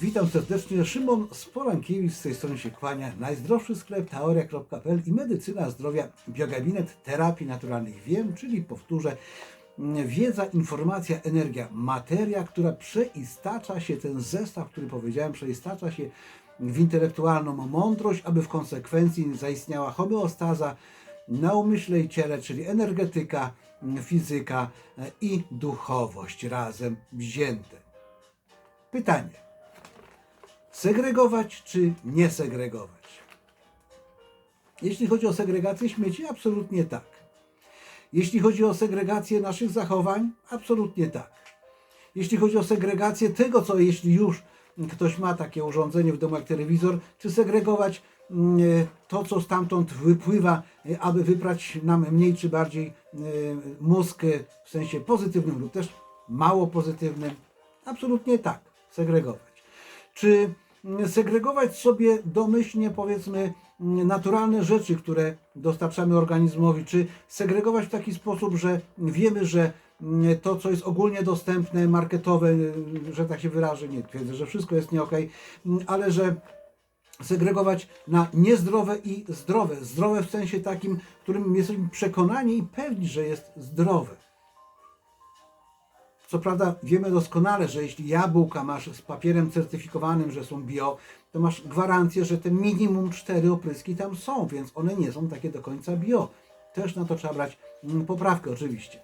Witam serdecznie, Szymon Sporankiewicz z tej strony się kłania. Najzdrowszy sklep teoria.pl i medycyna zdrowia, biogabinet terapii naturalnych wiem, czyli powtórzę, mm, wiedza, informacja, energia, materia, która przeistacza się, ten zestaw, który powiedziałem, przeistacza się w intelektualną mądrość, aby w konsekwencji zaistniała homeostaza na umyśle i ciele, czyli energetyka, mm, fizyka e, i duchowość razem wzięte. Pytanie segregować czy nie segregować? Jeśli chodzi o segregację śmieci, absolutnie tak. Jeśli chodzi o segregację naszych zachowań, absolutnie tak. Jeśli chodzi o segregację tego, co jeśli już ktoś ma takie urządzenie w domu jak telewizor, czy segregować mm, to, co stamtąd wypływa, e, aby wyprać nam mniej czy bardziej e, mózg e, w sensie pozytywnym lub też mało pozytywnym? Absolutnie tak, segregować. Czy segregować sobie domyślnie, powiedzmy, naturalne rzeczy, które dostarczamy organizmowi, czy segregować w taki sposób, że wiemy, że to, co jest ogólnie dostępne, marketowe, że tak się wyrażę, nie twierdzę, że wszystko jest nie mm, ale że segregować na niezdrowe i zdrowe. Zdrowe w sensie takim, którym jesteśmy przekonani i pewni, że jest zdrowe. Co prawda wiemy doskonale, że jeśli jabłka masz z papierem certyfikowanym, że są bio, to masz gwarancję, że te minimum cztery opryski tam są, więc one nie są takie do końca bio. Też na to trzeba brać mm, poprawkę oczywiście.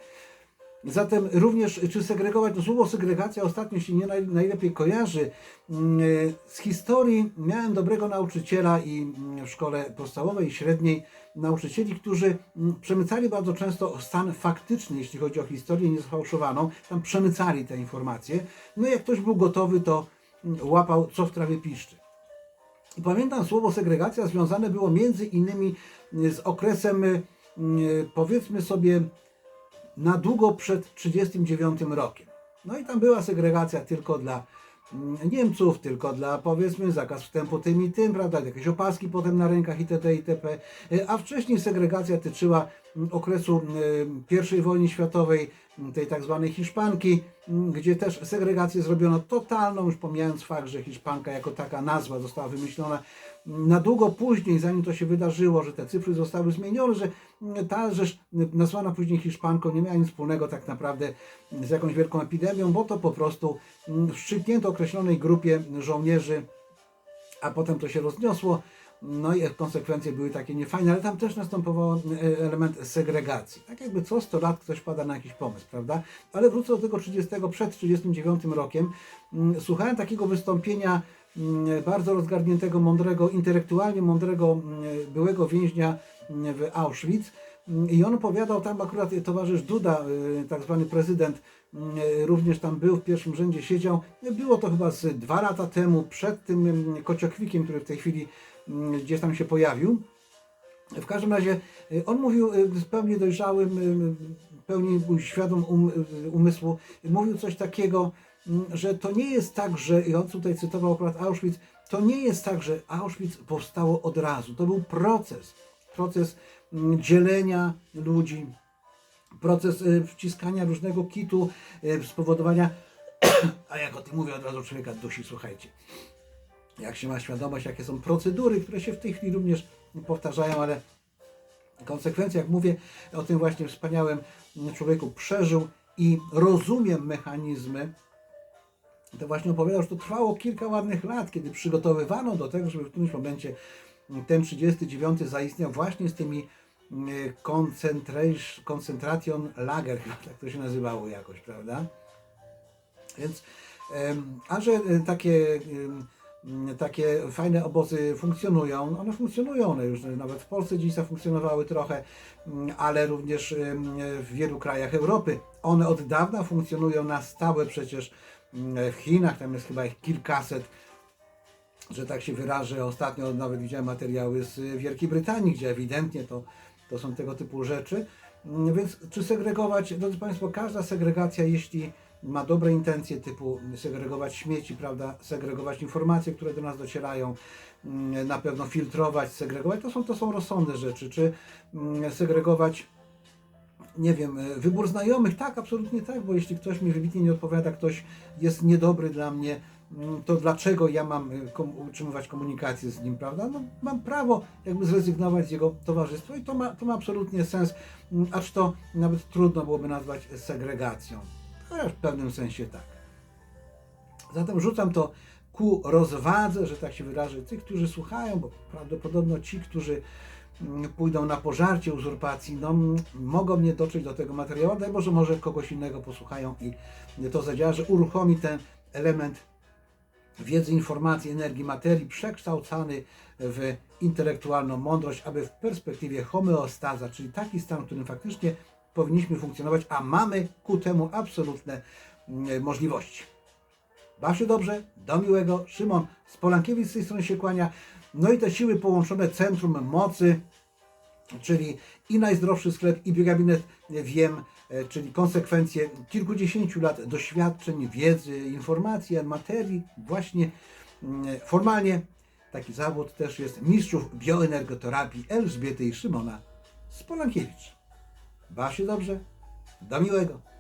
Zatem również, czy segregować, to słowo segregacja ostatnio się nie naj, najlepiej kojarzy. Mm, Z historii miałem dobrego nauczyciela i mm, w szkole podstawowej i średniej nauczycieli, którzy mm, przemycali bardzo często stan faktyczny, jeśli chodzi o historię niesfałszowaną. Tam przemycali te informacje. No i jak ktoś był gotowy, to łapał, co w trawie piszczy. I pamiętam słowo segregacja związane było między innymi z okresem, y, y, powiedzmy sobie, na długo przed 1939 rokiem. No i tam była segregacja tylko dla mm, Niemców, tylko dla powiedzmy zakaz wstępu tym i tym, prawda, jakieś opaski potem na rękach itd. itp. Y, A wcześniej segregacja tyczyła mm, okresu y, I wojny światowej, mm, tej tak zwanej Hiszpanki, gdzie też segregację zrobiono totalną, już pomijając fakt, że Hiszpanka jako taka nazwa została wymyślona na długo później, zanim to się wydarzyło, że te cyfry zostały zmienione, że ta rzecz nazwana później Hiszpanką nie miała nic wspólnego tak naprawdę z jakąś wielką epidemią, bo to po prostu wszczyknięto określonej grupie żołnierzy a potem to się rozniosło. No i konsekwencje były takie niefajne, ale tam też następował e, element segregacji. Tak jakby co 100 lat ktoś pada na jakiś pomysł, prawda? Ale wrócę do tego 30, przed 39 rokiem. Mm, Słuchałem takiego wystąpienia mm, bardzo rozgarniętego, mądrego, intelektualnie mądrego mm, byłego więźnia w Auschwitz. I on opowiadał tam akurat towarzysz Duda, y, tak zwany prezydent, mm, również tam był, w pierwszym rzędzie siedział. Było to chyba z dwa lata temu, przed tym mm, kociokwikiem, który w tej chwili gdzieś tam się pojawił. W każdym razie y, on mówił y, z pełni dojrzałym, y, pełni świadom um, y, umysłu, mówił coś takiego, że to nie jest tak, że, i on tutaj cytował akurat Auschwitz, to nie jest tak, że Auschwitz powstało od razu. To był proces, proces dzielenia ludzi, proces y, wciskania różnego kitu, y, spowodowania, a jak o tym mówię, od razu człowieka dusi, słuchajcie. Jak się ma świadomość, jakie są procedury, które się w tej chwili również powtarzają, ale konsekwencje, jak mówię, o tym właśnie wspaniałym człowieku przeżył i rozumiem mechanizmy, to właśnie opowiadał, że to trwało kilka ładnych lat, kiedy przygotowywano do tego, żeby w którymś momencie ten 39 zaistniał właśnie z tymi concentration- concentration lager, chyba tak to się nazywało jakoś, prawda? Więc, a że e, takie, em, takie fajne obozy funkcjonują, one funkcjonują, one już nawet w Polsce dziś zafunkcjonowały trochę, mm, ale również w wielu krajach Europy. One od dawna funkcjonują na stałe przecież mm, w Chinach, tam jest chyba ich kilkaset że tak się wyrażę. Ostatnio nawet widziałem materiały z Wielkiej Brytanii, gdzie ewidentnie to, to są tego typu rzeczy. Mm, Więc czy segregować, drodzy Państwo, każda segregacja, jeśli ma dobre intencje, typu segregować śmieci, prawda, segregować informacje, które do nas docierają, mm, na pewno filtrować, segregować, to są, to są rozsądne rzeczy. Czy mm, segregować nie wiem, e, wybór znajomych, tak, absolutnie tak, bo jeśli ktoś mi wybitnie nie odpowiada, ktoś jest niedobry dla mnie, to dlaczego ja mam y, kom- utrzymywać komunikację z nim, prawda? No, mam prawo jakby zrezygnować z jego towarzystwa i to ma, to ma absolutnie sens, mm, acz to nawet trudno byłoby nazwać segregacją. Chociaż w pewnym sensie tak. Zatem rzucam to ku rozwadze, że tak się wyrażę, tych, którzy słuchają, bo prawdopodobno ci, którzy mm, pójdą na pożarcie uzurpacji, no mm, mogą nie dotrzeć do tego materiału, daj Boże, może kogoś innego posłuchają i to zadziała, że uruchomi ten element wiedzy, informacji, energii, materii przekształcany w intelektualną mądrość, aby w perspektywie homeostaza, czyli taki stan, w którym faktycznie powinniśmy funkcjonować, a mamy ku temu absolutne mm, możliwości. Baw się dobrze, do miłego. Szymon Spolankiewicz z tej strony się kłania. No i te siły połączone, centrum mocy, czyli i najzdrowszy sklep, i biogabinet wiem, e, czyli konsekwencje kilkudziesięciu lat doświadczeń, wiedzy, informacji, materii, właśnie mm, formalnie taki zawód też jest mistrzów bioenergoterapii Elżbiety i Szymona Spolankiewicz. Baw się dobrze, do miłego.